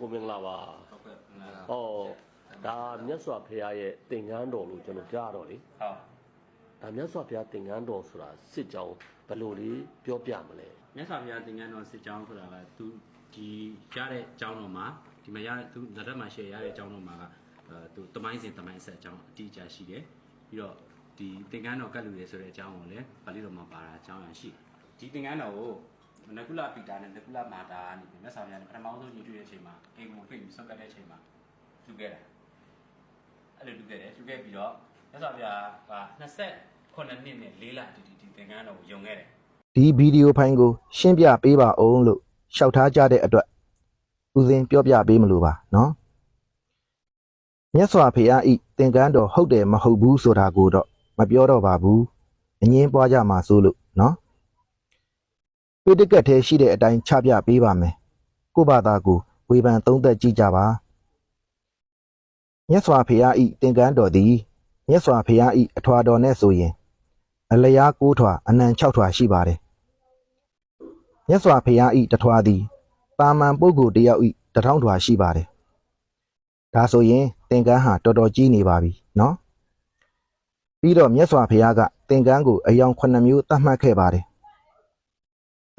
ကိုမင်္ဂလာပါဟုတ်ကဲ့မှန်လားဟောဒါမြတ်စွာဘုရားရဲ့သင်္ကန်းတော်လို့ကျွန်တော်ကြားတော့လေဟုတ်ဒါမြတ်စွာဘုရားသင်္ကန်းတော်ဆိုတာစစ်ကြောင်းဘယ်လိုလေးပြောပြမလဲမြတ်စွာဘုရားသင်္ကန်းတော်စစ်ကြောင်းဆိုတာကသူဒီရတဲ့ကျောင်းတော်မှာဒီမှာရသူလက်ထက်မှာရှယ်ရတဲ့ကျောင်းတော်မှာကအဲသူတမိုင်းစဉ်တမိုင်းဆက်အကြောင်းအတိအကျရှိတယ်ပြီးတော့ဒီသင်္ကန်းတော်ကတ်လူတွေဆိုတဲ့အကြောင်းကိုလည်းပါဠိတော်မှာပါတာအကြောင်းရရှိတယ်ဒီသင်္ကန်းတော်ကို နကုလပီတာနဲ့နကုလမာတာကနေပြီးမြတ်စွာဘုရားနဲ့ပထမဆုံးညီတွေ့တဲ့အချိန်မှာအိမ်ကိုဖိတ်ပြီးဆုတ်ကတ်တဲ့အချိန်မှာသူခဲ့တာအဲ့လိုသူခဲ့တယ်သူခဲ့ပြီးတော့မြတ်စွာဘုရားက29နှစ်နဲ့4လဒီဒီဒီသင်္ကန်းတော်ကိုယုံခဲ့တယ်ဒီဗီဒီယိုဖိုင်ကိုရှင်းပြပေးပါအောင်လို့ရှောက်ထားကြတဲ့အတွက်ဦးစင်းပြောပြပေးမလို့ပါနော်မြတ်စွာဘုရားဤသင်္ကန်းတော်ဟုတ်တယ်မဟုတ်ဘူးဆိုတာကိုတော့မပြောတော့ပါဘူးအငင်းပွားကြမှာစိုးလို့နော် ပိဋကတ်ထဲရှိတဲ့အတိုင်းချပြပေးပါမယ်ကိုယ့်ဘာသာကိုဝေဖန်သုံးသပ်ကြည့်ကြပါမြတ်စွာဘုရားဤသင်္ကန်းတော်သည်မြတ်စွာဘုရားဤအထွာတော်နဲ့ဆိုရင် အလျား၉ထွာအနံ၆ထွာရှိပါတယ်။မြတ်စွာဘုရားဤတထွာသည်တာမန်ပုဂ္ဂိုလ်တယောက်ဤတထောင်ထွာရှိပါတယ်။ဒါဆိုရင်သင်္ကန်းဟာတော်တော်ကြီးနေပါပြီနော်။ပြီးတော့မြတ်စွာဘုရားကသင်္ကန်းကိုအယောင်9မျိုးသတ်မှတ်ခဲ့ပါတယ်။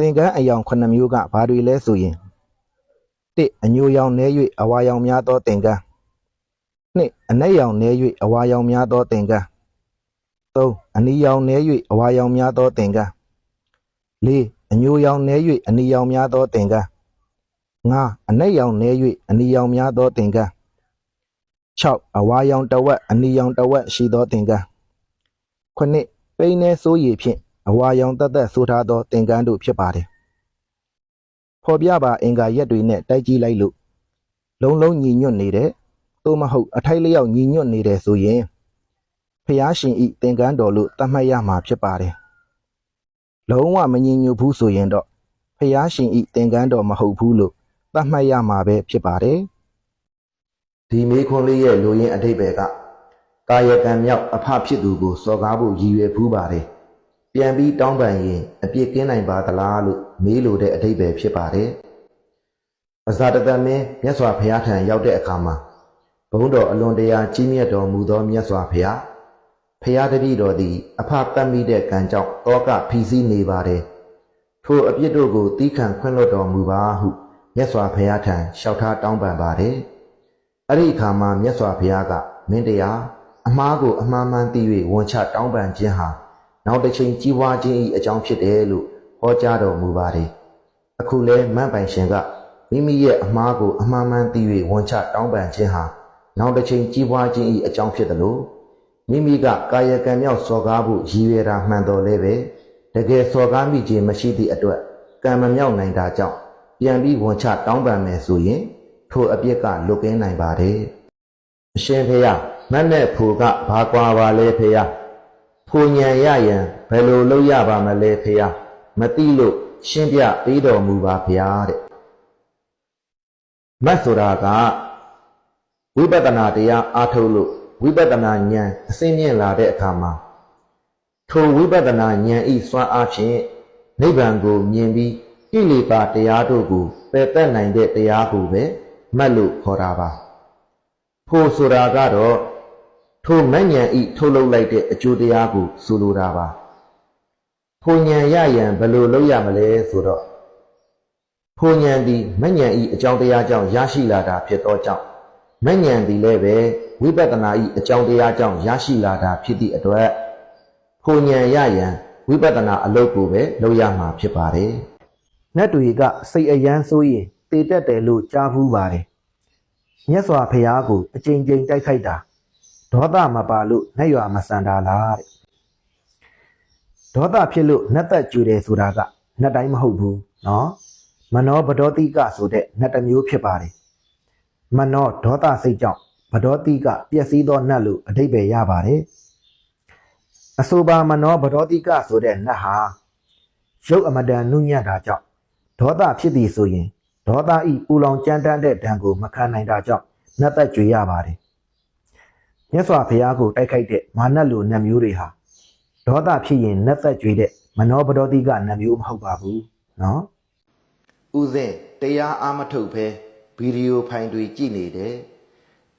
သင်္ကန်းအယောင်9မျိုးကဘာတွေလဲဆိုရင်၁အညိုရောင်နဲ၍အဝါရောင်များသောသင်္ကန်း၂အနက်ရောင်နဲ၍အဝါရောင်များသောသင်္ကန်း3အနီရောင်နဲ၍အဝါရောင်များသောသင်္ကန်း4အညိုရောင်နဲ၍အနီရောင်များသောသင်္ကန်း5အနက်ရောင်နဲ၍အနီရောင်များသောသင်္ကန်း6အဝါရောင်တစ်ဝက်အနီရောင်တစ်ဝက်ရှိသောသင်္ကန်း9ပိန်းနဲ့စိုးရည်ဖြင့် အဝါရောင်တသက်ဆိုထားသောသင်္ကန်းတို့ဖြစ်ပါတယ်ဖော်ပြပါအင်္ဂါရက်တွေနဲ့တိုက်ကြည့်လိုက်လို့လုံးလုံးညီညွတ်နေတယ်သို့မဟုတ်အထိုက်လျောက်ညီညွတ်နေတယ်ဆိုရင်ဖျားရှင်ဤသင်္ကန်းတော်လို့သတ်မှတ်ရမှာဖြစ်ပါတယ်။လုံးဝမငြင်းညူဘူးဆိုရင်တော့ဖျားရှင်ဤသင်္ကန်းတော်မဟုတ်ဘူးလို့သတ်မှတ်ရမှာပဲဖြစ်ပါတယ်။ဒီမေခွန်းလေးရဲ့လူရင်းအတိတ်ပဲကကာယကံမြောက်အဖဖြစ်သူကိုစော်ကားဖို့ရည်ရွယ်ဖူးပါတယ်။ ပြန်ပြီးတောင်းပန်ရင်အပြစ်ကင်းနိုင်ပါသလားလို့မေးလိုတဲ့အတိတ်ပဲဖြစ်ပါတယ်။အဇာတတမင်းမြတ်စွာဘုရားထံရောက်တဲ့အခါမှာဘုန်းတော်အလွန်တရာကြီးမြတ်တော်မူသောမြတ်စွာဘုရားဖျားတပည့်တော်သည်အဖတတ်မိတဲ့ကံကြောင့်တောကဖီစီးနေပါတယ်ထိုအပြစ်တို့ကိုတီးခံခွင့်လွှတ်တော်မူပါဟုမြတ်စွာဘုရားထံလျှောက်ထားတောင်းပန်ပါတယ်အဲ့ဒီအခါမှာမြတ်စွာဘုရားကမင်းတရားအမားကိုအမှားမှန်သိ၍ဝန်ချတောင်းပန်ခြင်းဟာ နောက်တစ်ချိန်ကြီးပွားခြင်း၏အကြောင်းဖြစ်တယ်လို့ဟောကြားတော်မူပါတယ်အခုလဲမန့်ပိုင်ရှင်ကမိမိရဲ့အမားကိုအမှားမှန်သိ၍ဝန်ချတောင်းပန်ခြင်းဟာနောက်တစ်ချိန်ကြီးပွားခြင်း၏အကြောင်းဖြစ်တယ်လို့မိမိကကာယကံမြောက်စော်ကားဖို့ရည်ရွယ်တာမှန်တော်လဲပဲတကယ်စော်ကားမိခြင်းမရှိသည့်အတွက်ကံမမြောက်နိုင်တာကြောင့်ပြန်ပြီးဝန်ချတောင်းပန်မယ်ဆိုရင်ထိုအပြစ်ကလွတ်ကင်းနိုင်ပါတယ်အရှင်ဖေယမတ်နဲ့ဖိုကဘာကွာပါလဲဖေယ ဖိုညံရယံဘယ်လိုလုပ်ရပါမလဲဖေယမသိလို့ရှင်းပြပေးတော်မူပါဖေယတဲ့မတ်ဆိုတာကဝိပဿနာတရားအားထုတ်လို့ဝိပဿနာဉာဏ်အစင်းမြင့်လာတဲ့အခါမှာထိုဝိပဿနာဉာဏ်ဤစွမ်းအားဖြင့်နိဗ္ဗာန်ကိုမြင်ပြီးကိလေသာတရားတို့ကိုပယ်တတ်နိုင်တဲ့တရားကိုပဲမှတ်လို့ခေါ်တာပါဖို့ဆိုတာကတော့ ထိုမဉ္ဇဉ်ဤထုတ်လုပ်လိုက်တဲ့အကျိုးတရားကိုဆိုလိုတာပါဖို့ဉာဏ်ရယံဘယ်လိုလုပ်ရမလဲဆိုတော့ဖို့ဉာဏ်ဒီမဉ္ဇဉ်ဤအကြောင်းတရားကြောင့်ရရှိလာတာဖြစ်သောကြောင့်မဉ္ဇဉ်သည်လည်းပဲဝိပဿနာဤအကြောင်းတရားကြောင့်ရရှိလာတာဖြစ်သည့်အတွက်ဖိုဉဏ်ရယံဝိပဿနာအလုပ်ကိုပဲလုပ်ရမှာဖြစ်ပါတယ်။နတ်တွေကစိတ်အယမ်းဆိုးရင်တည်တက်တယ်လို့ကြားဘူးပါတယ်။မြတ်စွာဘုရားကိုအကြိမ်ကြိမ်တိုက်ခိုက်တာ ဒေါသမပါလို့နှက်ရွာမဆန်တာလားတဲ့။ဒေါသဖြစ်လို့နှက်သက်ကြွတယ်ဆိုတာကနှက်တိုင်းမဟုတ်ဘူးနော်။မနောဗဒောတိကဆိုတဲ့နှက်တစ်မျိုးဖြစ်ပါတယ်။မနောဒေါသစိတ်ကြောင့်ဗဒောတိကပျက်စီးသောနတ်လို့အဓိပ္ပာယ်ရပါတယ်အဆိုပါမနောဗဒောတိကဆိုတဲ့နတ်ဟာရုပ်အမတန်နုညံ့တာကြောင့်ဒေါသဖြစ်သည်ဆိုရင်ဒေါသဤပူလောင်ကြမ်းတမ်းတဲ့ဒဏ်ကိုမခံနိုင်တာကြောင့်နတ်သက်ကြွေရပါတယ် မြတ်စွာဘုရားကိုတိုက်ခိုက်တဲ့မာနတ်လိုနတ်မျိုးတွေဟာဒေါသဖြစ်ရင်နတ်သက်ကြွေတဲ့မနောဗဒောတိကနတ်မျိုးမဟုတ်ပါဘူးနော်ဥစဉ်တရားအာမထုတ်ဖဲဘဗီဒီယိုဖိုင်တွေကြည့်နေတယ်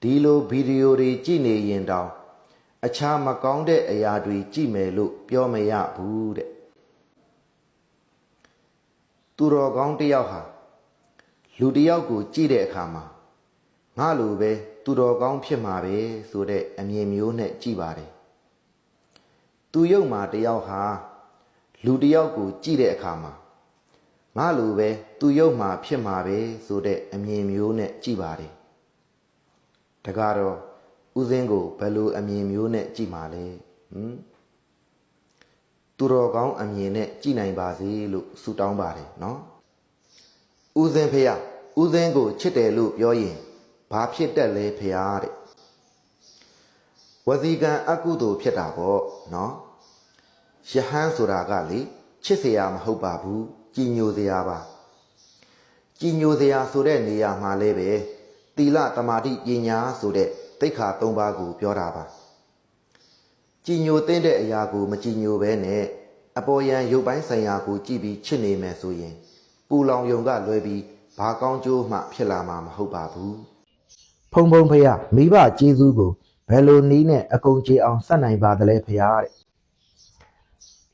ဒီလိုဗီဒီယိုတွေကြည့်နေရင်တောင်အခြားမကောင်းတဲ့အရာတွေကြည့်မယ်လို့ပြောမရဘူးတဲ့သူတော်ကောင်းတစ်ယောက်ဟာလူတစ်ယောက်ကိုကြည့်တဲ့အခါမှာငါလိုပဲ သူတော်ကောင်းဖြစ်မှာပဲဆိုတဲ့အမြင်မျိုးနဲ့ကြည့်ပါတယ်သူယုံမှာတစ်ယောက်ဟာလူတစ်ယောက်ကိုကြည့်တဲ့အခါမှာငါလိုပဲသူယုံမှာဖြစ်မှာပဲဆိုတဲ့အမြင်မျိုးနဲ့ကြည့်ပါတယ်တကားတော့ဥစဉ်ကိုဘယ်လိုအမြင်မျိုးနဲ့ကြည့်မှာလဲဟမ်သူတော်ကောင်းအမြင်နဲ့ကြည့်နိုင်ပါစေလို့ဆုတောင်းပါတယ်နော်ဥစဉ်ဖေယဥစဉ်ကိုချစ်တယ်လို့ပြောရင် ဘာဖြစ်တတ်လဲဖရာတဲ့ဝစီကံအကုသို့ဖြစ်တာပေါ့နော်ယဟန်ဆိုတာကလေချစ်စရာမဟုတ်ပါဘူးကြည်ညိုစရာပါကြည်ညိုစရာဆိုတဲ့နေရာမှာလဲပဲသီလတမာတိပညာဆိုတဲ့သိက္ခာ၃ပါးကိုပြောတာပါကြည်ညိုတဲ့အရာကိုမကြည်ညိုဘဲနဲ့အပေါ်ယံရုပ်ပိုင်းဆိုင်ရာကိုကြည်ပြီးချစ်နေမယ်ဆိုရင် ပူလောင်ယုံကလွဲပြီးဘာကောင်းကျိုးမှဖြစ်လာမှာမဟုတ်ပါဘူး ဖုံဖုံဖရမိဘကျေးဇူးကိုဘယ်လိုနည်းနဲ့အကုန်ကြေအောင်ဆက်နိုင်ပါသလဲဖရာတဲ့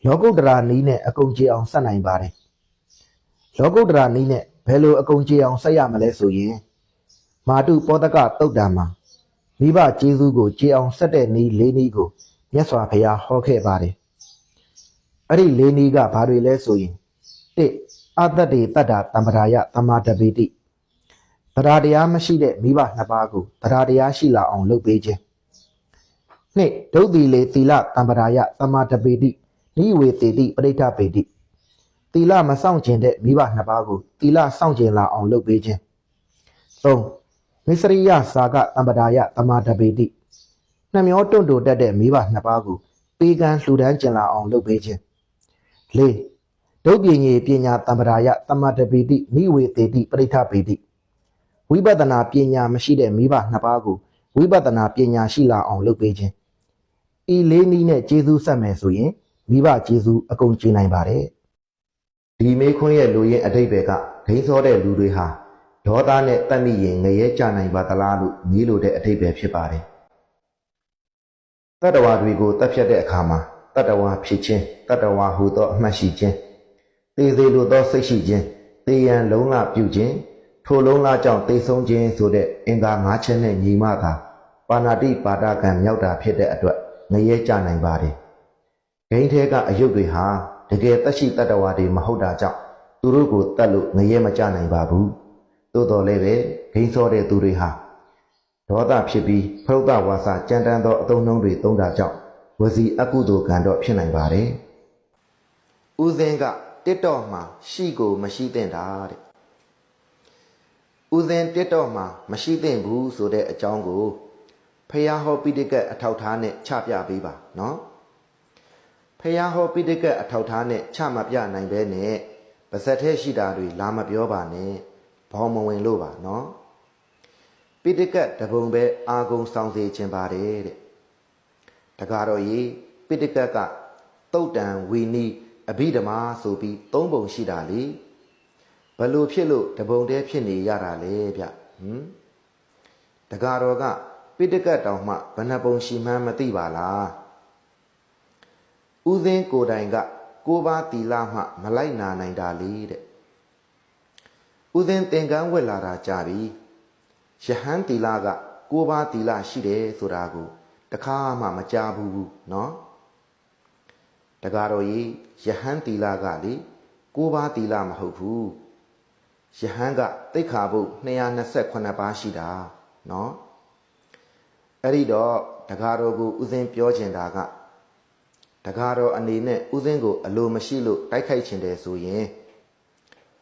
လောကုတ္တရာနည်းနဲ့အကုန်ကြေအောင်ဆက်နိုင်ပါတယ်လောကုတ္တရာနည်းနဲ့ဘယ်လိုအကုန်ကြေအောင်ဆက်ရမလဲဆိုရင်မာတုပောတကတုတ်တံမှာမိဘကျေးဇူးကိုကြေအောင်ဆက်တဲ့နည်းလေးနည်းကိုမြတ်စွာဘုရားဟောခဲ့ပါတယ်အဲ့ဒီလေးနည်းကဘာတွေလဲဆိုရင်တစ်အတ္တတေတတ္တာတမ္ပရာယတမ္မာတပိတိ တရားတရားမရှိတဲ့မိဘနှစ်ပါးကိုတရားတရားရှိလာအောင်လုပ်ပေးခြင်းနှစ်ဒုတ်တိလေသီလတမ္ပရာယတမ္မာတပိတိနိဝေတေတိပရိဋ္ဌပေတိသီလမဆောင်ကျင်တဲ့မိဘနှစ်ပါးကိုသီလဆောင်ကျင်လာအောင်လုပ်ပေးခြင်းသုံးမစ္စရိယစာကတမ္ပရာယတမ္မာတပိတိနှမျောတွန့်တိုတတ်တဲ့မိဘနှစ်ပါးကိုပေးကမ်းလှူဒန်းကျင်လာအောင်လုပ်ပေးခြင်းလေးဒုတ်ပြင်းကြီးပညာတမ္ပရာယတမ္မာတပိတိနိဝေတေတိပရိဋ္ဌပေတိ ဝိပဿနာပညာမရှိတဲ့မိဘနှစ်ပါးကိုဝိပဿနာပညာရှိလာအောင်လုပ်ပေးခြင်းဤလေးနည်းနဲ့ကျေးဇူးဆက်မယ်ဆိုရင်မိဘကျေးဇူးအကုန်ကျေနိုင်ပါတယ်ဒီမေခွန်းရဲ့လူရင်းအတိတ်ပဲကဒိန်းစောတဲ့လူတွေဟာဒေါသနဲ့တတ်မိရင်ငရဲကြနိုင်ပါသလားလို့မေးလို့တဲ့အတိတ်ပဲဖြစ်ပါတယ်တတ္တဝါတွေကိုတတ်ဖြတ်တဲ့အခါမှာတတ္တဝါဖြစ်ခြင်းတတ္တဝါဟူသောအမှတ်ရှိခြင်းသေသေးလိုသောစိတ်ရှိခြင်းသေရန်လုံးလပြုခြင်း ထိုလုံးလားကြောင့်သိဆုံးခြင်းဆိုတဲ့အင်္ဂါ၅ချက်နဲ့ညီမသာပါဏာတိပါဒကံမြောက်တာဖြစ်တဲ့အတွက်ငရဲကြနိုင်ပါတယ်။ဂိမ်းထဲကအယုတ်တွေဟာတကယ်တက်ရှိတတ္တဝါတွေမဟုတ်တာကြောင့်သူတို့ကိုတတ်လို့ငရဲမကြနိုင်ပါဘူး။သို့တော်လည်းပဲဂိမ်းစောတဲ့သူတွေဟာဒေါသဖြစ်ပြီးဖရုဒ္ဓဝါစာကြမ်းတမ်းသောအသုံးနှုန်းတွေသုံးတာကြောင့်ဝစီအကုသိုလ်ကံတော့ဖြစ်နိုင်ပါတယ်။ဦးစင်းကတစ်တော့မှာရှိကိုမရှိသင့်တာတဲ့ ဦးစင်တက်တော့မှာမရှိသင့်ဘူးဆိုတဲ့အကြောင်းကိုဖះဟောပိဋကအထောက်ထားနဲ့ချပြပေးပါနော်ဖះဟောပိဋကအထောက်ထားနဲ့ချမပြနိုင်ပဲနဲ့ပါဇက်ထဲရှိတာတွေလာမပြောပါနဲ့ဘောင်းမဝင်လို့ပါနော်ပိဋကတပုံပဲအာကုံဆောင်စေခြင်းပါတယ်တဲ့တကားတော့ရေပိဋကကတုတ်တန်ဝီနီအဘိဓမ္မာဆိုပြီးသုံးပုံရှိတာလေ ဘလို့ဖြစ်လို့တပုံတည်းဖြစ်နေရတာလေဗျဟမ်တကားတော်ကပိဋကတ်တောင်မှဘဏ္ဍပုံရှိမှန်းမသိပါလားဥစဉ်ကိုတိုင်ကကိုပါတီလာမှမလိုက်နာနိုင်တာလေတဲ့ဥစဉ်သင်္ကန်းဝက်လာတာကြပြီယဟန်တီလာကကိုပါတီလာရှိတယ်ဆိုတာကိုတခါမှမကြားဘူးเนาะတကားတော်ကြီးယဟန်တီလာကလေကိုပါတီလာမဟုတ်ဘူး ယဟန်ကတိတ်ခါဖို့228ပါးရှိတာเนาะအဲ့ဒီတော့တကားတော်ကိုဥစဉ်ပြောချင်တာကတကားတော်အနေနဲ့ဥစဉ်ကိုအလိုမရှိလို့တိုက်ခိုက်ချင်တယ်ဆိုရင်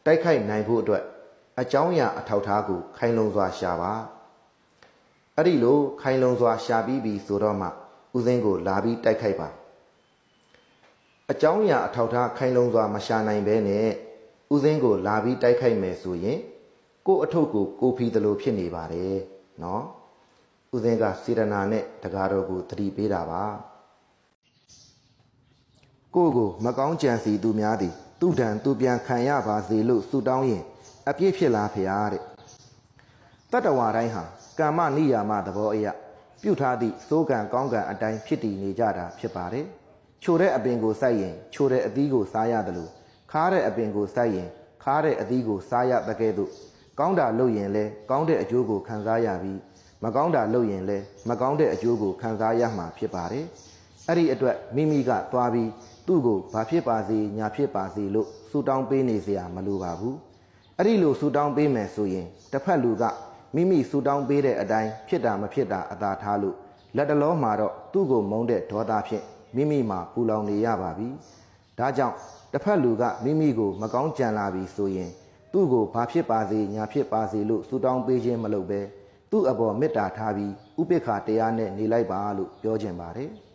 တိုက်ခိုက်နိုင်ဖို့အတွက်အကြောင်းအရာအထောက်ထားကိုခိုင်လုံစွာရှာပါအဲ့ဒီလိုခိုင်လုံစွာရှာပြီးပြီဆိုတော့မှဥစဉ်ကိုလာပြီးတိုက်ခိုက်ပါအကြောင်းအရာအထောက်ထားခိုင်လုံစွာမရှာနိုင်ဘဲနဲ့ ဦးစင်းကိုလာပြီးတိုက်ခိုက်မယ်ဆိုရင်ကို့အထုပ်ကိုကိုဖီတလို့ဖြစ်နေပါတယ်နော်ဦးစင်းကစေရနာနဲ့တကားတော်ကိုတတိပေးတာပါကိုကိုမကောင်းကြံစီသူများသည်သူတံသူပြန်ခံရပါစေလို့ဆုတောင်းရင် အပြည့်ဖြစ်လားဖရာတဲ့တတ္တဝါတိုင်းဟာကမ္မနိယာမသဘောအရပြုထားသည့်စိုးကံကောင်းကံအတိုင်းဖြစ်တည်နေကြတာဖြစ်ပါတယ်ချိုတဲ့အပင်ကိုစိုက်ရင်ချိုတဲ့အသီးကိုစားရတယ်လို့ ခါတဲ့အပင်ကိုစိုက်ရင်ခါတဲ့အသီးကိုစားရတဲ့ကဲ့သို့ကောင်းတာလုပ်ရင်လဲကောင်းတဲ့အကျိုးကိုခံစားရပြီးမကောင်းတာလုပ်ရင်လဲမကောင်းတဲ့အကျိုးကိုခံစားရမှာဖြစ်ပါတယ်အဲ့ဒီအတွက်မိမိကသွားပြီးသူ့ကိုဘာဖြစ်ပါစေညာဖြစ်ပါစေလို့ဆူတောင်းပေးနေเสียမလိုပါဘူး အဲ့ဒီလိုဆူတောင်းပေးမယ်ဆိုရင်တစ်ဖက်လူကမိမိဆူတောင်းပေးတဲ့အတိုင်းဖြစ်တာမဖြစ်တာအသာထားလို့လက်တလုံးမှာတော့သူ့ကိုမုန်းတဲ့ဒေါသဖြင့်မိမိမှာပူလောင်နေရပါပြီ။ ဒါကြောင့်တစ်ဖက်လူကမိမိကိုမကောင်းကြံလာပြီဆိုရင် သူ့ကိုဘာဖြစ်ပါစေညာဖြစ်ပါစေလို့ဆူတောင်းပေးခြင်းမလုပ်ပဲသူ့အပေါ်မေတ္တာထားပြီးဥပိ္ပခာတရားနဲ့နေလိုက်ပါလို့ပြောခြင်းပါတယ်။